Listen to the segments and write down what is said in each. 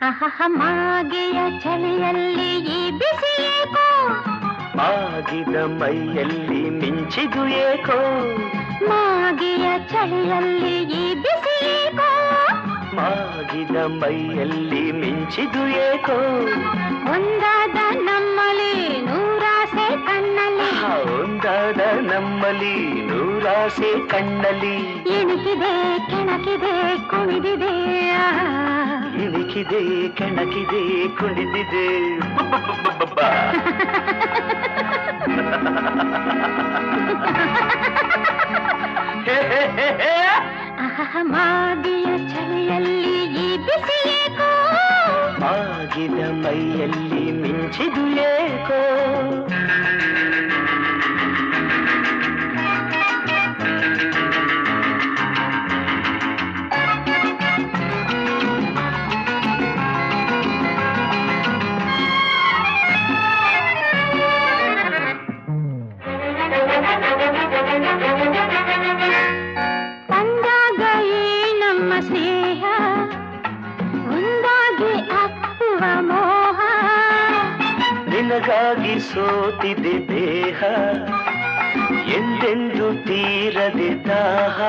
ಅಹಹಮಾಗೆಯ ಚಳಿಯಲ್ಲಿ ಈ ಬಿಸಿ ಏಕೋ ಮಾಗಿದ ಮೈಯಲ್ಲಿ ಮಿಂಚಿದು ಏಕೋ ಮಾಗೆಯ ಚಳಿಯಲ್ಲಿ ಈ ಬಿಸಿ ಏಕೋ ಮಾಗಿದ ಮೈಯಲ್ಲಿ ಮಿಂಚಿದು ಏಕೋ ಒಂದಾದ ನಮ್ಮಲ್ಲಿ ನೂರಾಸೆ ಕಣ್ಣಲ್ಲಿ ಒಂದಾದ ನಮ್ಮಲ್ಲಿ ಆಸೆ ಕಣ್ಣಲ್ಲಿ ಇಣುಕಿದೆ ಕೆಣಕಿದೆ ಕುಣಿದಿದೆ ಇಣುಕಿದೆ ಕೆಣಕಿದೆ ಕುಣಿದಿದೆ ಮಾದಿಯ ಚಳಿಯಲ್ಲಿ ಈ ಬಿಸಿಯೇಕೋ ಮಾಗಿದ ಮೈಯಲ್ಲಿ ಮಿಂಚಿದು ಏಕೋ ಮೋಹ. ನಿನಗಾಗಿ ಸೋತಿದೆ ದೇಹ ಎಂದೆಂದು ತೀರದೆ ದಾಹ.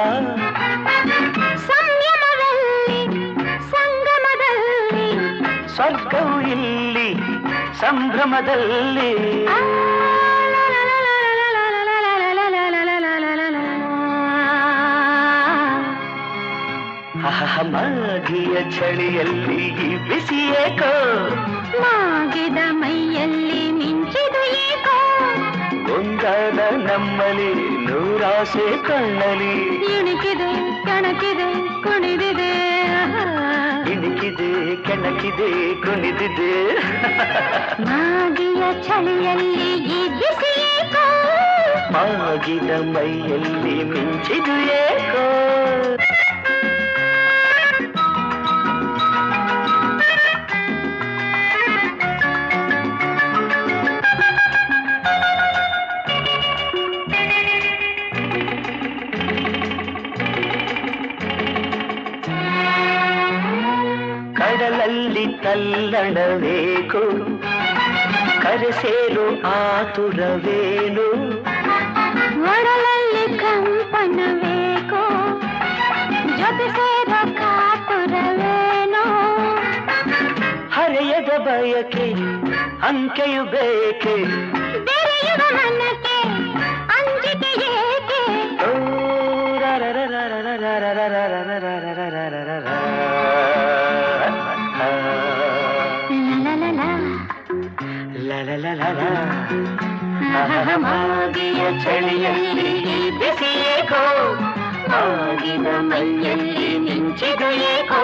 ಸಂಯಮದಲ್ಲಿ ಸಂಗಮದಲ್ಲಿ. ಸ್ವರ್ಗವು ಇಲ್ಲಿ ಸಂಭ್ರಮದಲ್ಲಿ. ಮಾಗಿಯ ಚಳಿಯಲ್ಲಿ ಬಿಸಿ ಏಕೋ. ಮಾಗಿದ ಮೈಯಲ್ಲಿ ಮಿಂಚಿದು ಏಕೋ. ಒಂದಾದ ನಮ್ಮಲ್ಲಿ ನೂರಾಸೆ ಕಣ್ಣಲಿ. ಇಣುಕಿದೆ ಕಣಕಿದೆ ಕುಣಿದಿದೆ. ಇಣುಕಿದೆ ಕೆಣಕಿದೆ ಕುಣಿದಿದೆ. ಮಾಗಿಯ ಚಳಿಯಲ್ಲಿ ಬಿಸಿ ಮಾಗಿದ ಮೈಯಲ್ಲಿ ಮಿಂಚಿದು ಏಕೋ. ಕಲ್ಲಡಬೇಕು. ಕರೆಸೇರು ಆತುರವೇನು? ಒಡಲಲ್ಲಿ ಕಂಪನಬೇಕು ಜೊತೆ ಸೇರ ಕಾತುರವೇನು? ಹರೆಯದ ಬಯಕೆ ಅಂಕೆಯು ಬೇಕೆ? ಮಾಗಿಯ ಚಳಿಯಲ್ಲಿ ಬಿಸಿಯೇಕೋ ಆಗಿನ ಮೈಯಲ್ಲಿ ಮಿಂಚಿದೆಯೇಕೋ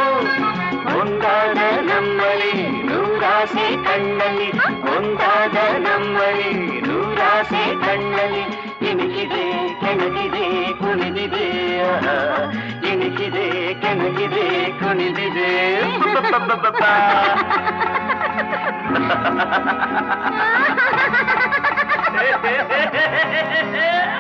ಒಂದಾದ ನಮ್ಮಲ್ಲಿ ನೂರಾಸೆ ಕಣ್ಣಲ್ಲಿ ಒಂದಾದ ನಮ್ಮಲ್ಲಿ ನೂರಾಸೆ ಕಣ್ಣಲ್ಲಿ ಇಣುಕಿದೆ ಕೆಣಗಿದೆ ಕುಣಿದಿದೆ Ha ha ha ha ha!